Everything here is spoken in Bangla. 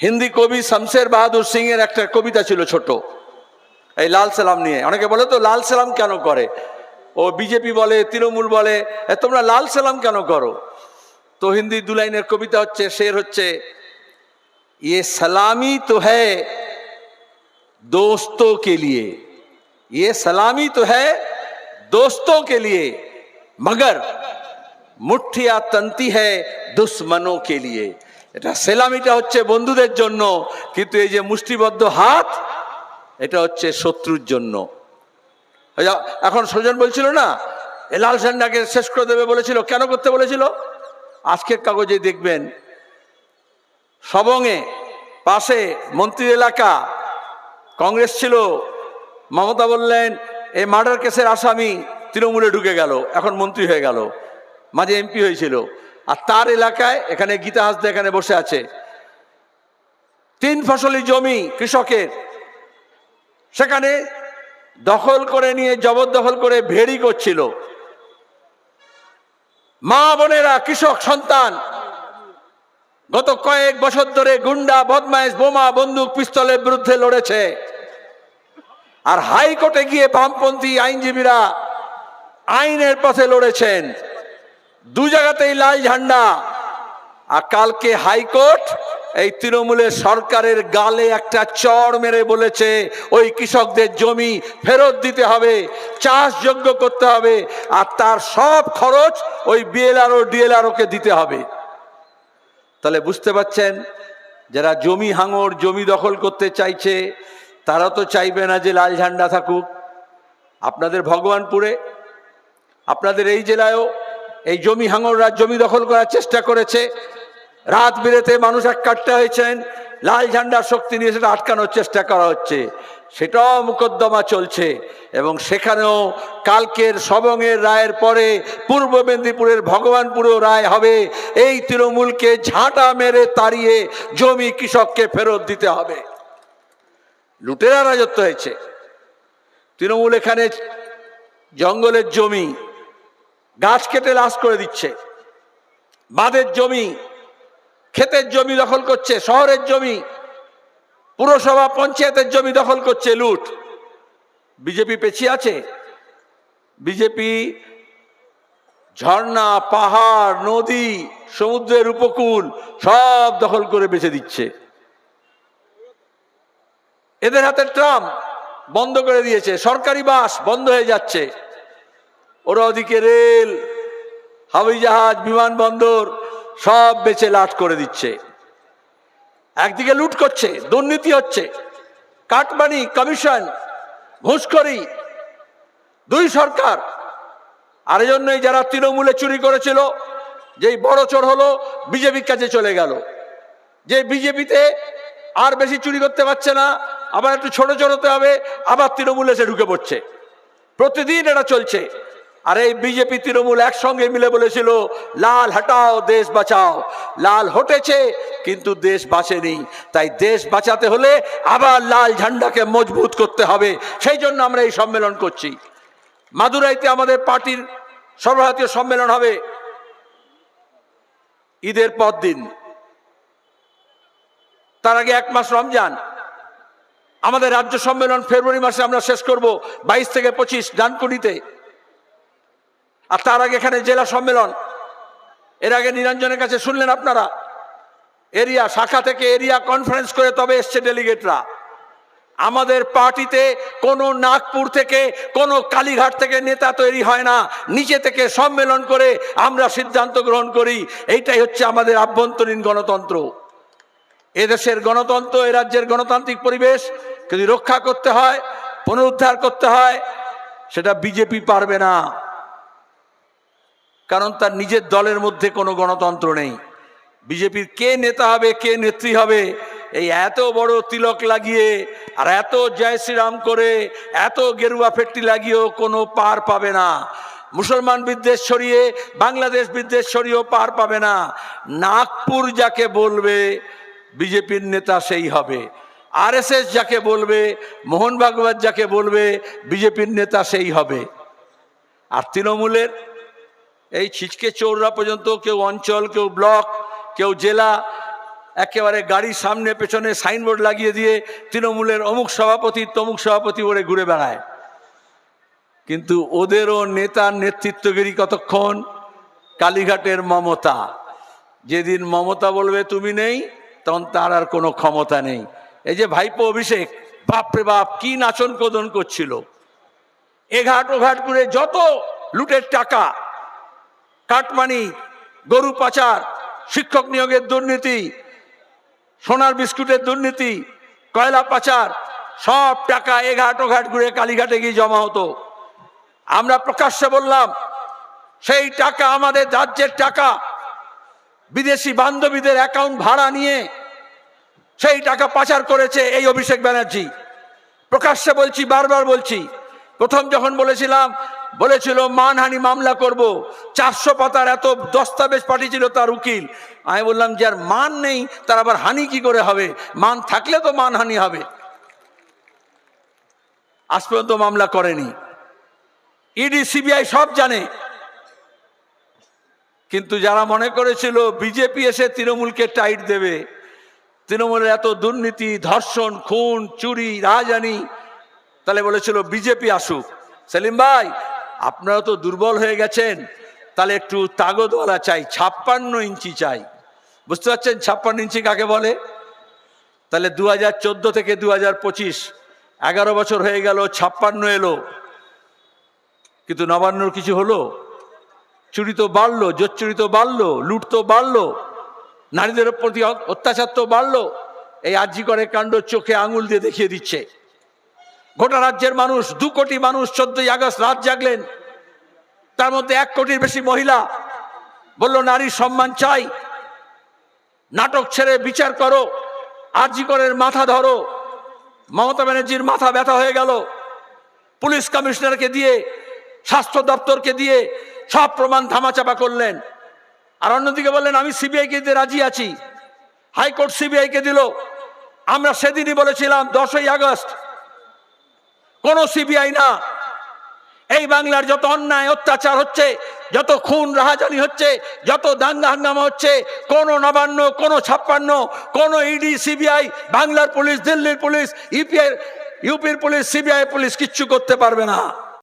হিন্দি কবি শামশের বাহাদুর সিং এর একটা কবিতা ছিল ছোট এই লাল সালাম নিয়ে অনেকে বলে তো লাল সালাম কেন করে ও বিজেপি বলে তৃণমূল বলে এ তোমরা লাল সালাম কেন করো তো হিন্দি দু লাইনের কবিতা হচ্ছে শের হচ্ছে ये सलामी तो है दोस्तों के लिए ये सलामी तो है दोस्तों के लिए मगर মুঠিয়া তন্তি হ্যায় দুশ্মনও কে লিয়ে এটা সেলামিটা হচ্ছে বন্ধুদের জন্য, কিন্তু এই যে মুষ্টিবদ্ধ হাত, এটা হচ্ছে শত্রুর জন্য। এই এখন সুজন বলছিল না লাল ঝান্ডাকে শেষ করে দেবে বলেছিল, কেন করতে বলেছিল? আজকের কাগজে দেখবেন সবংয়ে পাশে মন্ত্রী এলাকা, কংগ্রেস ছিল, মমতা বললেন এই মার্ডার কেসের আসামি তৃণমূলে ঢুকে গেল, এখন মন্ত্রী হয়ে গেল। মাঝে এমপি হয়েছিল। আর তার এলাকায় এখানে গীতা হাসদা এখানে বসে আছে। তিন ফসলি জমি কৃষকের। সেখানে দখল করে নিয়ে জবরদখল করে ভেড়ি করছিল। মা বোনেরা, কৃষক, সন্তান, গত কয়েক বছর ধরে গুন্ডা বদমাইশ বোমা, বন্দুক, পিস্তলের বিরুদ্ধে লড়েছে। আর হাইকোর্টে গিয়ে বামপন্থী আইনজীবীরা আইনের পথে লড়েছেন। দু জায়গাতেই লাল ঝান্ডা। আর কালকে হাইকোর্ট এই তৃণমূলের সরকারের গালে একটা চড় মেরে বলেছে, ওই কৃষকদের জমি ফেরত দিতে হবে, চাষযোগ্য করতে হবে, আর তার সব খরচ ওই বিএলআরও ডিএলআরওকে দিতে হবে। তাহলে বুঝতে পাচ্ছেন যারা জমি হাঙর, জমি দখল করতে চাইছে, তারা তো চাইবে না যে লাল ঝান্ডা থাকুক। আপনাদের ভগবানপুরে, আপনাদের এই জেলায়ও এই জমি হাঙররা জমি দখল করার চেষ্টা করেছে। রাত বিরেতে মানুষ এক কাটতে হয়েছেন, লাল ঝান্ডার শক্তি নিয়ে সেটা আটকানোর চেষ্টা করা হচ্ছে। সেটাও মোকদ্দমা চলছে এবং সেখানেও কালকের সবংয়ের রায়ের পরে পূর্ব মেদিনীপুরের ভগবানপুরেও রায় হবে। এই তৃণমূলকে ঝাঁটা মেরে তাড়িয়ে জমি কৃষককে ফেরত দিতে হবে। লুটেরা রাজত্ব হয়েছে। তৃণমূল এখানে জঙ্গলের জমি গাছ কেটে লাশ করে দিচ্ছে। বাঁধের জমি, ক্ষেতের জমি দখল করছে, শহরের জমি, পুরসভা পঞ্চায়েতের জমি দখল করছে, লুট। বিজেপি পেছিয়ে আছে। বিজেপি ঝর্ণা, পাহাড়, নদী, সমুদ্রের উপকূল সব দখল করে বেছে দিচ্ছে। এদের হাতে ট্রাম বন্ধ করে দিয়েছে। সরকারি বাস বন্ধ হয়ে যাচ্ছে। ওরা ওদিকে রেল হাওয়াই জাহাজ বিমানবন্দর সব বেচে লাট করে দিচ্ছে। একদিকে লুট করছে, দুর্নীতি হচ্ছে, কাটমানি, কমিশন, ঘুষখড়ি, দুই সরকার। আর জন্যই যারা তৃণমূলে চুরি করেছিল, যেই বড় চোর হলো, বিজেপির কাছে চলে গেল। যে বিজেপিতে আর বেশি চুরি করতে পারছে না, আবার একটু ছোট হতে হবে, আবার তৃণমূলে এসে ঢুকে পড়ছে। প্রতিদিন এটা চলছে। আর এই বিজেপি তৃণমূল একসঙ্গে মিলে বলেছিল, লাল হটাও, দেশ বাঁচাও। লাল হটেছে, কিন্তু দেশ বাঁচেনি। তাই দেশ বাঁচাতে হলে আবার লাল ঝান্ডাকে মজবুত করতে হবে। সেই জন্য আমরা এই সম্মেলন করছি। মাদুরাইতে আমাদের পার্টির সর্বভারতীয় সম্মেলন হবে ঈদের পর দিন। তার আগে এক মাস রমজান। আমাদের রাজ্য সম্মেলন ফেব্রুয়ারি মাসে আমরা শেষ করব, বাইশ থেকে পঁচিশ ডানকুনিতে। আর তার আগে এখানে জেলা সম্মেলন। এর আগে নিরঞ্জনের কাছে শুনলেন আপনারা? এরিয়া, শাখা থেকে এরিয়া কনফারেন্স করে তবে এসছে ডেলিগেটরা আমাদের পার্টিতে কোনো নাগপুর থেকে, কোনো কালীঘাট থেকে নেতা তৈরি হয় না। নিচে থেকে সম্মেলন করে আমরা সিদ্ধান্ত গ্রহণ করি। এইটাই হচ্ছে আমাদের আভ্যন্তরীণ গণতন্ত্র। এদেশের গণতন্ত্র এ রাজ্যের গণতান্ত্রিক পরিবেশ, যদি রক্ষা করতে হয়, পুনরুদ্ধার করতে হয়, সেটা বিজেপি পারবে না। কারণ তার নিজের দলের মধ্যে কোনো গণতন্ত্র নেই। বিজেপির কে নেতা হবে, কে নেত্রী হবে, এই এত বড় তিলক লাগিয়ে আর এত জয় শ্রীরাম করে, এত গেরুয়া ফেট্টি লাগিয়েও কোনো পার পাবে না। মুসলমান বিদ্বেষ ছড়িয়ে, বাংলাদেশ বিদ্বেষ ছড়িয়েও পার পাবে না। নাগপুর যাকে বলবে, বিজেপির নেতা সেই হবে। আরএসএস যাকে বলবে, মোহন ভাগবত যাকে বলবে, বিজেপির নেতা সেই হবে। আর তৃণমূলের এই ছিচকে চৌরা পর্যন্ত, কেউ অঞ্চল, কেউ ব্লক, কেউ জেলা, একেবারে গাড়ির সামনে, পেছনে সাইনবোর্ড লাগিয়ে দিয়ে তৃণমূলের অমুক সভাপতি, তমুক সভাপতি ওরে ঘুরে বেড়ায়। কিন্তু ওদেরও নেতার নেতৃত্বগিরি কতক্ষণ? কালীঘাটের মমতা। যেদিন মমতা বলবে, তুমি নেই, তখন তার আর কোনো ক্ষমতা নেই। এই যে ভাইপো অভিষেক বাপরে বাপ, কি নাচন কোদন করছিল এঘাট ওঘাট করে যত লুটের টাকা কাটমানি, গরু পাচার, শিক্ষক নিয়োগের দুর্নীতি, সোনার বিস্কুটের দুর্নীতি, কয়লা পাচার, সব টাকা এঘাট ওঘাট ঘুরে কালীঘাটে গিয়ে জমা হতো। আমরা প্রকাশ্যে বললাম, সেই টাকা আমাদের রাজ্যের টাকা, বিদেশি বান্ধবীদের অ্যাকাউন্ট ভাড়া নিয়ে সেই টাকা পাচার করেছে এই অভিষেক ব্যানার্জি। প্রকাশ্যে বলছি, বারবার বলছি। প্রথম যখন বলেছিলাম বলেছিল, মানহানি মামলা করব। চারশো পাতার এত দস্তাবেজ পাঠিয়েছিল তার উকিল। আমি বললাম যার মান নেই, তার আবার হানি কি করে হবে? মান থাকলে তো মানহানি হবে। আজ পর্যন্ত মামলা করেনি। ইডি, সিবিআই সব জানে। কিন্তু যারা মনে করেছিল, বিজেপি এসে তৃণমূলকে টাইট দেবে, তৃণমূলের এত দুর্নীতি, ধর্ষণ, খুন, চুরি রাজধানী তাহলে বলেছিল, বিজেপি আসুক। সেলিম ভাই আপনারা তো দুর্বল হয়ে গেছেন। তাহলে একটু তাগদওয়ালা চাই, ছাপ্পান্ন ইঞ্চি চাই। বুঝতে পারছেন ছাপ্পান্ন ইঞ্চি কাকে বলে? তাহলে দু হাজার চোদ্দ থেকে দু হাজার পঁচিশ, এগারো বছর হয়ে গেল, ছাপ্পান্ন এলো। কিন্তু নবান্নর কিছু হলো? চুরি তো বাড়লো, জোচ্চুরি তো বাড়লো, লুট তো বাড়লো, নারীদের প্রতি অত্যাচার তো বাড়লো। এই আর্জি করে কাণ্ড চোখে আঙুল দিয়ে দেখিয়ে দিচ্ছে। গোটা রাজ্যের মানুষ, দু কোটি মানুষ চোদ্দই আগস্ট রাত জাগলেন। তার মধ্যে এক কোটির বেশি মহিলা বলল নারীর সম্মান চাই। নাটক ছেড়ে বিচার করো। আর্জি করের মাথা ধরো। মমতা ব্যানার্জির মাথা ব্যথা হয়ে গেল। পুলিশ কমিশনারকে দিয়ে, স্বাস্থ্য দপ্তরকে দিয়ে সব প্রমাণ ধামাচাপা করলেন। আর অন্যদিকে বললেন, আমি সিবিআইকে দিতে রাজি আছি। হাইকোর্ট সিবিআইকে দিল। আমরা সেদিনই বলেছিলাম, দশই আগস্ট কোন সিবিআই না। এই বাংলার যত অন্যায়, অত্যাচার হচ্ছে, যত খুন, রাহাজানি হচ্ছে, যত দাঙ্গা হাঙ্গামা হচ্ছে, কোন নবান্ন, কোন ছাপ্পান্ন, কোনো ইডি সিবিআই বাংলার পুলিশ, দিল্লির পুলিশ ইপিআই ইউপির পুলিশ সিবিআই পুলিশ কিচ্ছু করতে পারবে না।